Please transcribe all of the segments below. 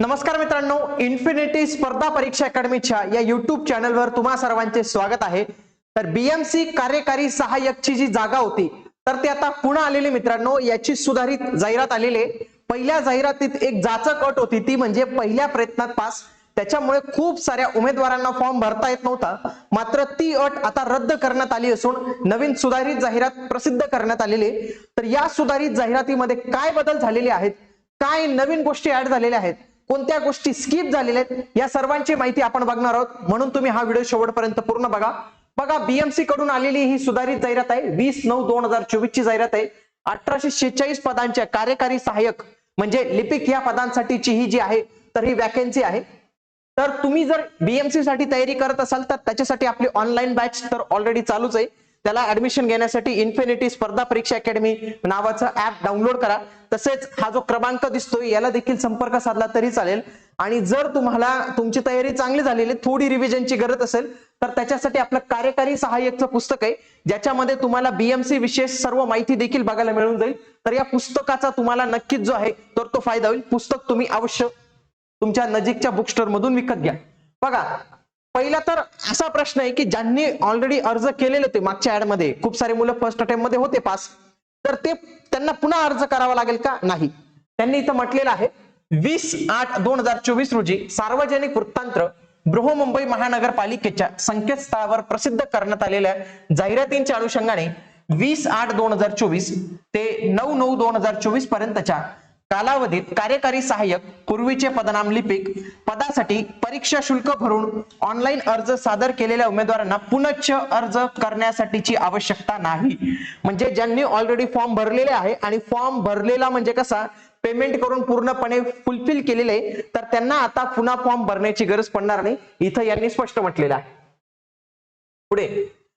नमस्कार मित्रांनो इन्फिनिटी स्पर्धा परीक्षा अकॅडमीच्या या युट्यूब चॅनलवर तुम्हा सर्वांचे स्वागत आहे. तर बीएमसी कार्यकारी सहाय्यकची जी जागा होती तर ती आता पुन्हा आलेली मित्रांनो याची सुधारित जाहिरात आलेली आहे. पहिल्या जाहिरातीत एक जाचक अट होती ती म्हणजे पहिल्या प्रयत्नात पास त्याच्यामुळे खूप साऱ्या उमेदवारांना फॉर्म भरता येत नव्हता. मात्र ती अट आता रद्द करण्यात आली असून नवीन सुधारित जाहिरात प्रसिद्ध करण्यात आलेली तर या सुधारित जाहिरातीमध्ये काय बदल झालेले आहेत? काय नवीन गोष्टी ऍड झालेल्या आहेत? कोणत्या गोष्टी स्किप झालेल्या आहेत या सर्वांची माहिती आपण बघणार आहोत. म्हणून तुम्ही हा व्हिडिओ शेवटपर्यंत पूर्ण बघा. बघा बीएमसी कडून आलेली ही सुधारित जाहिरात आहे. वीस नऊ दोन हजार चोवीस ची जाहिरात आहे. अठराशे शेहेचाळीस पदांच्या कार्यकारी सहाय्यक म्हणजे लिपिक या पदांसाठीची ही जी आहे तर ही वॅकेन्सी आहे. तर तुम्ही जर बीएमसी साठी तयारी करत असाल तर त्याच्यासाठी आपली ऑनलाईन बॅच तर ऑलरेडी चालूच आहे. त्याला ऍडमिशन घेण्यासाठी इन्फिनिटी स्पर्धा परीक्षा अकॅडमी नावाचं ऍप डाउनलोड करा. तसेच हा जो क्रमांक दिसतोय याला देखील संपर्क साधला तरी चालेल. आणि जर तुम्हाला तुमची तयारी चांगली झालेली आहे, थोडी रिव्हिजनची गरज असेल तर त्याच्यासाठी आपलं कार्यकारी सहाय्यकचं पुस्तक आहे. ज्याच्यामध्ये तुम्हाला बीएमसी विशेष सर्व माहिती देखील बघायला मिळून जाईल. तर या पुस्तकाचा तुम्हाला नक्कीच जो आहे तर तो फायदा होईल. पुस्तक तुम्ही अवश्य तुमच्या नजीकच्या बुक स्टोर मधून विकत घ्या. बघा पहिला तर असा प्रश्न आहे की ज्यांनी ऑलरेडी अर्ज केलेले होते मागच्या ऍडमध्ये खूप सारे मुलं फर्स्ट अटेम्प्टमध्ये होते पास तर ते त्यांना पुन्हा अर्ज करावा लागेल का? नाही. त्यांनी इथं म्हटलेलं आहे वीस आठ दोन हजार चोवीस रोजी सार्वजनिक वृत्तांत्र बृहमुंबई महानगरपालिकेच्या संकेतस्थळावर प्रसिद्ध करण्यात आलेल्या जाहिरातींच्या अनुषंगाने वीस आठ दोन हजार चोवीस ते नऊ नऊ दोन हजार चोवीस पर्यंतच्या कालावधीत कार्यकारी सहाय्यक पूर्वीचे पदनाम लिपिक पदासाठी परीक्षा शुल्क भरून ऑनलाईन अर्ज सादर केलेल्या उमेदवारांना पुनश्च अर्ज करण्यासाठीची आवश्यकता नाही. म्हणजे ज्यांनी ऑलरेडी फॉर्म भरलेले आहे आणि फॉर्म भरलेला म्हणजे कसा? पेमेंट करून पूर्णपणे फुलफिल केलेले तर त्यांना आता पुन्हा फॉर्म भरण्याची गरज पडणार नाही. इथं यांनी स्पष्ट म्हटलेलं आहे. पुढे.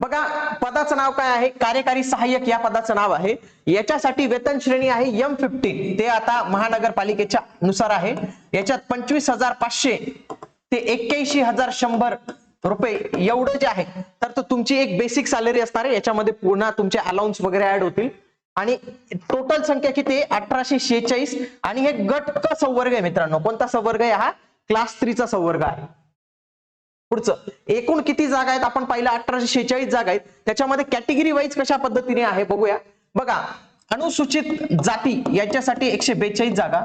बघा पदाचं नाव काय आहे? कार्यकारी सहाय्यक या पदाचं नाव आहे. याच्यासाठी वेतन श्रेणी आहे एम फिफ्टी ते आता महानगरपालिकेच्या नुसार आहे. याच्यात पंचवीस हजार पाचशे ते एक्क्याऐंशी हजार शंभर रुपये एवढं जे आहे. तर तो तुमची एक बेसिक सॅलरी असणार आहे. याच्यामध्ये पुन्हा तुमचे अलाउन्स वगैरे ऍड होतील. आणि टोटल संख्या किती आहे? अठराशे शेहेचाळीस. आणि हे गट क संवर्ग आहे मित्रांनो. कोणता संवर्ग आहे हा? क्लास थ्रीचा संवर्ग आहे. पुढचं एकूण किती जागा आहेत? आपण पाहिलं अठराशे शेहेचाळीस जागा आहेत. त्याच्यामध्ये कॅटेगरी वाईज कशा पद्धतीने आहे बघूया. बघा अनुसूचित जाती यांच्यासाठी एकशे बेचाळीस जागा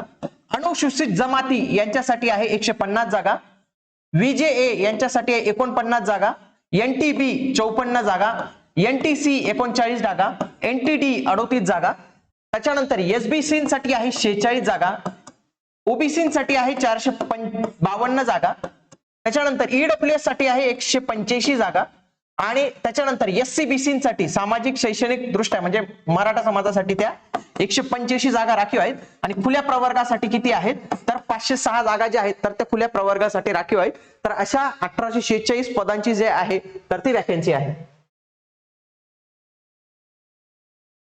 अनुसूचित जमाती यांच्यासाठी आहे एकशे पन्नास जागा व्हीजेए यांच्यासाठी आहे एकोणपन्नास जागा एनटीबी चौपन्न जागा एनटीसी एकोणचाळीस जागा एनटीडी अडोतीस जागा. त्याच्यानंतर एसबीसीसाठी आहे शेहेचाळीस जागा ओबीसीसाठी आहे चारशे बावन्न जागा त्याच्यानंतर ईडब्ल्यू एससाठी आहे एकशे पंच्याऐंशी जागा. आणि त्याच्यानंतर एस सी साठी सामाजिक शैक्षणिक दृष्ट्या म्हणजे मराठा समाजासाठी त्या एकशे पंच्याऐंशी जागा राखीव आहेत. आणि खुल्या प्रवर्गासाठी किती आहेत? तर पाचशे सहा जागा ज्या आहेत तर त्या खुल्या प्रवर्गासाठी राखीव आहेत. तर अशा अठराशे शेहेचाळीस पदांची जे आहे तर ती वॅकन्सी आहे.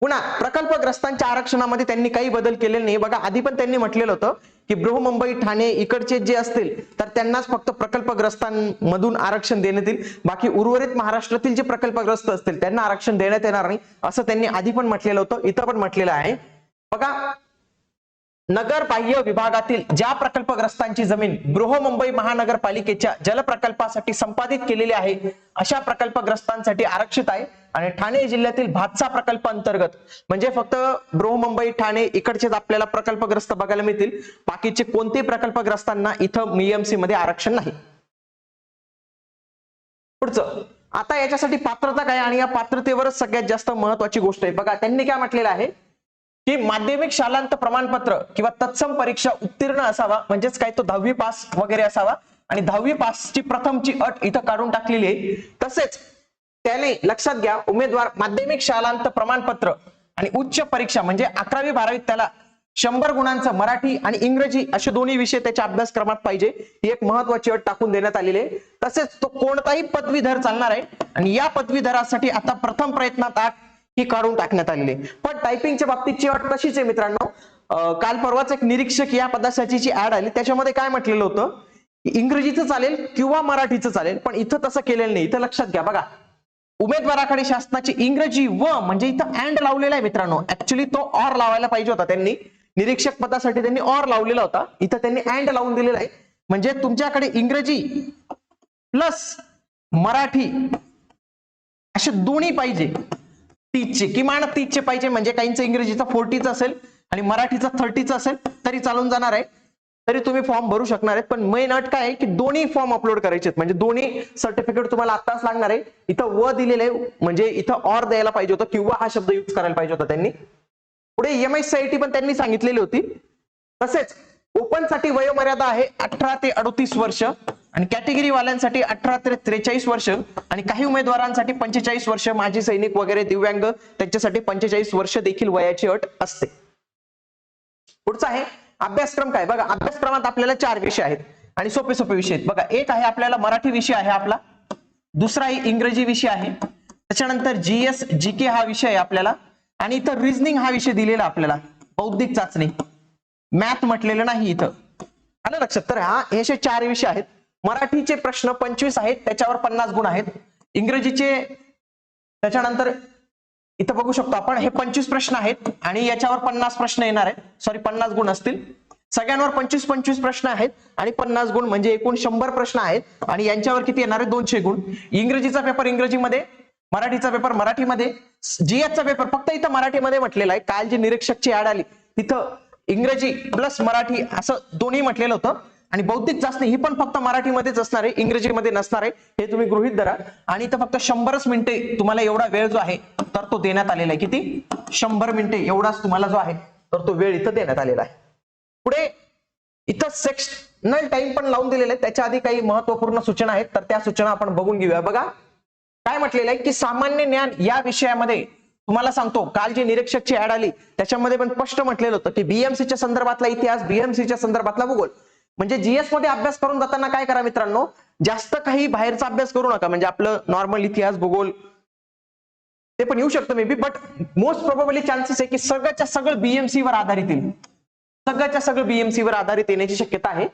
पुन्हा प्रकल्पग्रस्तांच्या आरक्षणामध्ये त्यांनी काही बदल केलेले नाही. बघा आधी पण त्यांनी म्हटलेलं होतं की बृहमुंबई ठाणे इकडचे जे असतील तर त्यांनाच फक्त प्रकल्पग्रस्तांमधून आरक्षण देण्यात येईल. बाकी उर्वरित महाराष्ट्रातील जे प्रकल्पग्रस्त असतील त्यांना आरक्षण देण्यात येणार नाही असं त्यांनी आधी पण म्हटलेलं होतं इथं पण म्हटलेलं आहे. बघा नगर बाह्य विभागातील ज्या प्रकल्पग्रस्तांची जमीन बृहमुंबई महानगरपालिकेच्या जलप्रकल्पासाठी संपादित केलेली आहे अशा प्रकल्पग्रस्तांसाठी आरक्षित आहे. आणि ठाणे जिल्ह्यातील भातसा प्रकल्प अंतर्गत म्हणजे फक्त बृहमुंबई ठाणे इकडचेच आपल्याला प्रकल्पग्रस्त बघायला मिळतील. बाकीचे कोणते प्रकल्पग्रस्तांना इथं बीएमसी मध्ये आरक्षण नाही? पुढचं आता याच्यासाठी पात्रता काय आणि या पात्रतेवरच सगळ्यात जास्त महत्वाची गोष्ट आहे. बघा त्यांनी काय म्हटलेलं आहे? की माध्यमिक शालांत प्रमाणपत्र किंवा तत्सम परीक्षा उत्तीर्ण असावा म्हणजेच काय तो दहावी पास वगैरे असावा. आणि दहावी पासची प्रथमची अट इथं काढून टाकलेली आहे. तसेच त्याने लक्षात घ्या उमेदवार माध्यमिक शालांत प्रमाणपत्र आणि उच्च परीक्षा म्हणजे अकरावी बारावीत त्याला शंभर गुणांचं मराठी आणि इंग्रजी असे दोन्ही विषय त्याच्या अभ्यासक्रमात पाहिजे. ही एक महत्वाची अट टाकून देण्यात आलेली आहे. तसेच तो कोणताही पदवीधर चालणार आहे. आणि या पदवीधरासाठी आता प्रथम प्रयत्नात आठ ही काढून टाकण्यात आलेली आहे. पण टायपिंगच्या बाबतीतची अट तशीच आहे मित्रांनो. काल परवाच एक निरीक्षक या पदासाठी जी ऍड आली त्याच्यामध्ये काय म्हटलेलं होतं? इंग्रजीचं चालेल किंवा मराठीचं चालेल पण इथं तसं केलेलं नाही. इथं लक्षात घ्या. बघा उमेदवाराकडे शासनाची इंग्रजी व म्हणजे इथं अँड लावलेला आहे मित्रांनो. ऍक्च्युली तो ऑर लावायला पाहिजे होता त्यांनी. निरीक्षक पदासाठी त्यांनी ऑर लावलेला होता. इथं त्यांनी अँड लावून दिलेला आहे. म्हणजे तुमच्याकडे इंग्रजी प्लस मराठी असे दोन्ही पाहिजे. तीसचे किमान तीसचे पाहिजे. म्हणजे काहींचं इंग्रजीचा फोर्टीचा असेल आणि मराठीचा थर्टीचा असेल तरी चालून जाणार आहे. तरी तुम्ही फॉर्म भरू शकणार आहेत. पण मेन अट काय आहे की दोन्ही फॉर्म अपलोड करायचे आहेत म्हणजे दोन्ही सर्टिफिकेट तुम्हाला आताच लागणार आहे. इथं व दिलेलं आहे. म्हणजे इथं ऑर द्यायला पाहिजे होतं किंवा हा शब्द युज करायला पाहिजे होता त्यांनी. पुढे एम एस टी पण त्यांनी सांगितलेली होती. तसेच ओपनसाठी वयोमर्यादा आहे अठरा ते अडतीस वर्ष. आणि कॅटेगरी वाल्यांसाठी अठरा ते त्रेचाळीस वर्ष आणि काही उमेदवारांसाठी पंचेचाळीस वर्ष माजी सैनिक वगैरे दिव्यांग त्यांच्यासाठी पंचेचाळीस वर्ष देखील वयाची अट असते. पुढचा आहे अभ्यासक्रम काय? बघा अभ्यासक्रमात आपल्याला चार विषय आहेत. आणि सोपे सोपे विषय आहेत. बघा एक आहे आपल्याला मराठी विषय आहे आपला. दुसरा आहे इंग्रजी विषय आहे. त्याच्यानंतर जीएस जी के हा विषय आहे आपल्याला. आणि इथं रिजनिंग हा विषय दिलेला आपल्याला. बौद्धिक चाचणी. मॅथ म्हटलेलं नाही इथं. आलं लक्षात? तर हा हे असे चार विषय आहेत. मराठीचे प्रश्न पंचवीस आहेत त्याच्यावर पन्नास गुण आहेत. इंग्रजीचे त्याच्यानंतर इथं बघू शकतो आपण हे पंचवीस प्रश्न आहेत आणि याच्यावर पन्नास प्रश्न येणार आहेत. सॉरी पन्नास गुण असतील. सगळ्यांवर पंचवीस पंचवीस प्रश्न आहेत आणि पन्नास गुण म्हणजे एकूण शंभर प्रश्न आहेत आणि यांच्यावर किती येणार आहे दोनशे गुण. इंग्रजीचा पेपर इंग्रजीमध्ये मराठीचा पेपर मराठीमध्ये. जीएसचा पेपर फक्त इथं मराठीमध्ये म्हटलेला आहे. काल जी निरीक्षकची ऍड आली तिथं इंग्रजी प्लस मराठी असं दोन्ही म्हटलेलं होतं. आणि बौद्धिक चाचणी ही पण फक्त मराठीमध्येच असणार आहे इंग्रजीमध्ये नसणार आहे हे तुम्ही गृहित धरा. आणि इथं फक्त शंभरच मिनिटे तुम्हाला एवढा वेळ जो आहे तर तो देण्यात आलेला आहे. किती? शंभर मिनिटे एवढाच तुम्हाला जो आहे तर तो वेळ इथं देण्यात आलेला आहे. पुढे इथं सेक्शनल टाइम पण लावून दिलेले आहे त्याच्या आधी काही महत्त्वपूर्ण सूचना आहेत तर त्या सूचना आपण बघून घेऊया. बघा काय म्हटलेलं आहे की सामान्य ज्ञान या विषयामध्ये तुम्हाला सांगतो काल जी निरीक्षकची ऍड आली त्याच्यामध्ये पण स्पष्ट म्हटलेलं होतं की बीएमसीच्या संदर्भातला इतिहास बीएमसीच्या संदर्भातला भूगोल. म्हणजे जीएसमध्ये अभ्यास करून जाताना काय करा मित्रांनो? जास्त काही बाहेरचा अभ्यास करू नका. म्हणजे आपलं नॉर्मल इतिहास भूगोल ते पण येऊ शकतं maybe but most probably chances आहे की सगळ्याच्या सगळं बीएमसी वर आधारित येईल. सगळ्याच्या सगळं बीएमसी वर आधारित येण्याची शक्यता आहे.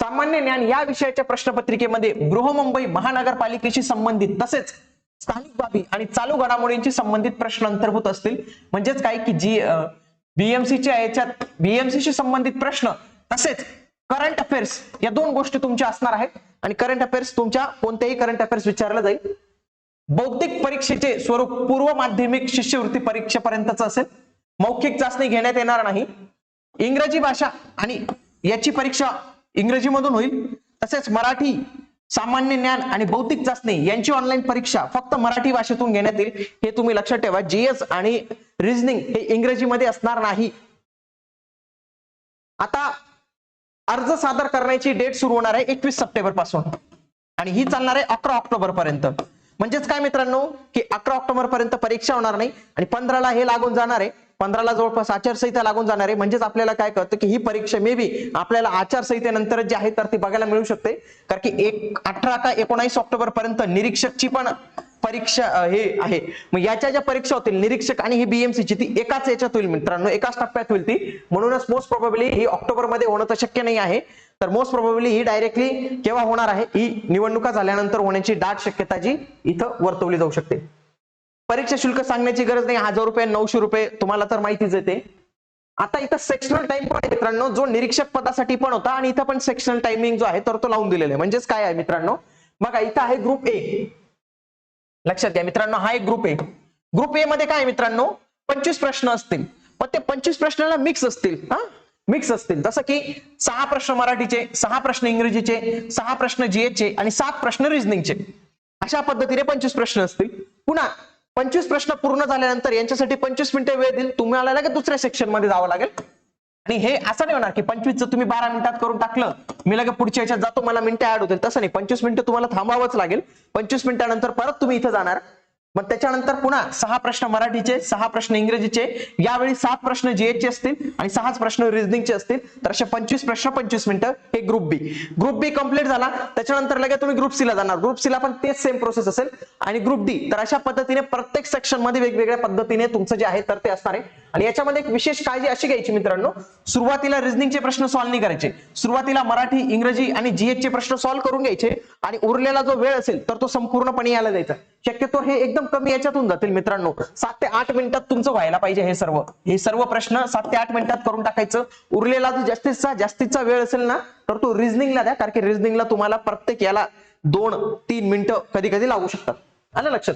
सामान्य ज्ञान या विषयाच्या प्रश्नपत्रिकेमध्ये बृहमुंबई महानगरपालिकेशी संबंधित तसेच स्थानिक बाबी आणि चालू घडामोडींशी संबंधित प्रश्न अंतर्भूत असतील. म्हणजेच काय की जी बीएमसीच्या याच्यात बीएमसीशी संबंधित प्रश्न तसेच करंट अफेअर्स या दोन गोष्टी तुमच्या असणार आहेत. आणि करंट अफेअर्स तुमच्या कोणत्याही करंट अफेअर्स विचारला जाईल. बौद्धिक परीक्षेचे स्वरूप पूर्व माध्यमिक शिष्यवृत्ती परीक्षेपर्यंतच असेल. मौखिक चाचणी घेण्यात येणार नाही. इंग्रजी भाषा आणि याची परीक्षा इंग्रजीमधून होईल. तसेच मराठी सामान्य ज्ञान आणि बौद्धिक चाचणी यांची ऑनलाईन परीक्षा फक्त मराठी भाषेतून घेण्यात येईल. हे तुम्ही लक्षात ठेवा. जीएस आणि रिझनिंग हे इंग्रजीमध्ये असणार नाही. आता अर्ज सादर करण्याची डेट सुरू होणार आहे एकवीस सप्टेंबरपासून. आणि ही चालणार आहे अकरा ऑक्टोबर पर्यंत. म्हणजेच काय मित्रांनो की अकरा ऑक्टोबर पर्यंत परीक्षा होणार नाही आणि पंधराला हे लागून जाणार आहे. पंधराला जवळपास आचारसंहिता लागून जाणार आहे. म्हणजेच आपल्याला काय कळतं की ही परीक्षा मे बी आपल्याला आचारसंहितेनंतर जी आहे तर ती बघायला मिळू शकते. कारण की एक अठरा का एकोणावीस ऑक्टोबर पर्यंत निरीक्षकची पण परीक्षा हे आहे. मग याच्या ज्या परीक्षा होतील निरीक्षक आणि ही बीएमसी ची ती एकाच याच्यात होईल मित्रांनो एकाच टप्प्यात होईल ती. म्हणूनच मोस्ट प्रॉबेबली ही ऑक्टोबरमध्ये होणं तर शक्य नाही आहे. तर मोस्ट प्रॉबेबली ही डायरेक्टली केव्हा होणार आहे? ही निवडणुका झाल्यानंतर होण्याची दाट शक्यता जी इथं वर्तवली जाऊ शकते. परीक्षा शुल्क सांगण्याची गरज नाही. हजार रुपये नऊशे रुपये तुम्हाला तर माहितीच येते आता इथं सेक्शनल टाइम पण आहे मित्रांनो. जो निरीक्षक पदासाठी पण होता आणि इथं पण सेक्शनल टायमिंग जो आहे तर तो लावून दिलेला आहे. म्हणजेच काय आहे मित्रांनो? बघा इथं आहे ग्रुप ए लक्षात घ्या मित्रांनो हा एक ग्रुप ए ग्रुप ए मध्ये काय मित्रांनो? पंचवीस प्रश्न असतील. पण ते पंचवीस प्रश्नाला मिक्स असतील हा? मिक्स असतील. जसं की सहा प्रश्न मराठीचे सहा प्रश्न इंग्रजीचे सहा प्रश्न जीएचे आणि सात प्रश्न रिझनिंगचे अशा पद्धतीने पंचवीस प्रश्न असतील. पुन्हा पंचवीस प्रश्न पूर्ण झाल्यानंतर यांच्यासाठी पंचवीस मिनिटं वेळ देईल. तुम्हाला लगेच दुसऱ्या सेक्शनमध्ये जावं लागेल. आणि हे असं नाही होणार की पंचवीसचं तुम्ही बारा मिनिटात करून टाकलं मी लगेच पुढच्या याच्यात जातो मला मिनिटं ऍड होतील. तसं नाही. पंचवीस मिनिटं तुम्हाला थांबावंच लागेल. पंचवीस मिनिटानंतर परत तुम्ही इथं जाणार. मग त्याच्यानंतर पुन्हा सहा प्रश्न मराठीचे सहा प्रश्न इंग्रजीचे यावेळी सात प्रश्न जीएचचे असतील आणि सहाच प्रश्न रिझनिंगचे असतील. तर असे पंचवीस प्रश्न पंचवीस मिनिटं हे group B group B complete झाला. त्याच्यानंतर लगेच तुम्ही ग्रुप सीला जाणार. ग्रुप सीला पण तेच सेम प्रोसेस असेल. आणि ग्रुप डी तर अशा पद्धतीने प्रत्येक सेक्शनमध्ये वेगवेगळ्या पद्धतीने तुमचं जे आहे तर ते असणार आहे. आणि याच्यामध्ये एक विशेष काळजी अशी घ्यायची मित्रांनो सुरुवातीला रिझनिंगचे प्रश्न सॉल्व्ह नाही करायचे. सुरुवातीला मराठी इंग्रजी आणि जीएच चे प्रश्न सॉल्व्ह करून घ्यायचे. आणि उरलेला जो वेळ असेल तर तो संपूर्णपणे याला द्यायचा. शक्यतो हे एकदम कमी याच्यातून जातील मित्रांनो. सात ते आठ मिनिटात तुमचं व्हायला पाहिजे हे सर्व. हे सर्व प्रश्न सात ते आठ मिनिटात करून टाकायचं. उरलेला जो जास्तीचा जास्तीचा वेळ असेल ना तर तो रिझनिंगला द्या कारण की रिझनिंगला तुम्हाला प्रत्येक याला दोन तीन मिनिटं कधी कधी लागू शकतात. आलं लक्षात?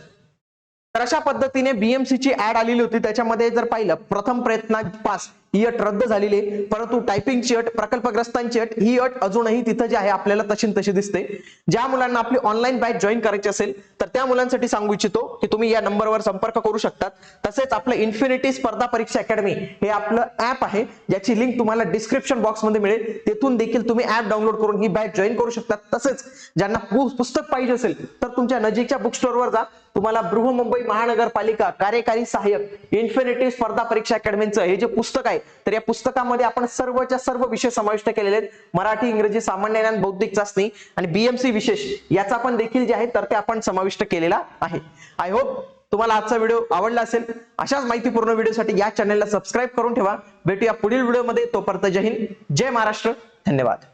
तर अशा पद्धतीने बीएमसी ची ऍड आलेली होती. त्याच्यामध्ये जर पाहिलं प्रथम प्रयत्नात पास ही अट रद्द झालेली आहे. परंतु टायपिंगची अट प्रकल्पग्रस्तांची अट ही अट अजूनही तिथं जी आहे आपल्याला तशी तशी दिसते. ज्या मुलांना आपली ऑनलाईन बॅच जॉईन करायची असेल तर त्या मुलांसाठी सांगू इच्छितो की तुम्ही या नंबरवर संपर्क करू शकतात. तसेच आपलं इन्फिनिटी स्पर्धा परीक्षा अकॅडमी हे आपलं ऍप आहे ज्याची लिंक तुम्हाला डिस्क्रिप्शन बॉक्समध्ये मिळेल. तेथून देखील तुम्ही ऍप डाउनलोड करून ही बॅच जॉईन करू शकतात. तसेच ज्यांना पुस्तक पाहिजे असेल तर तुमच्या नजीकच्या बुक स्टोअरवर जा. तुम्हाला बृहमुंबई महानगरपालिका कार्यकारी सहाय्यक इन्फिनिटी स्पर्धा परीक्षा अकॅडमीचं हे जे पुस्तक आहे तर या पुस्तकामध्ये आपण सर्वच्या सर्व विषय समाविष्ट केलेले आहेत. मराठी इंग्रजी सामान्य ज्ञान बौद्धिक चाचणी आणि बीएमसी विशेष याचा पण देखील जे आहे तर ते आपण समाविष्ट केलेला आहे. आय होप तुम्हाला आजचा व्हिडिओ आवडला असेल. अशाच माहितीपूर्ण व्हिडिओसाठी या चॅनलला सबस्क्राईब करून ठेवा. भेटूया पुढील व्हिडिओमध्ये तोपर्यंत जय हिंद. जय महाराष्ट्र. धन्यवाद.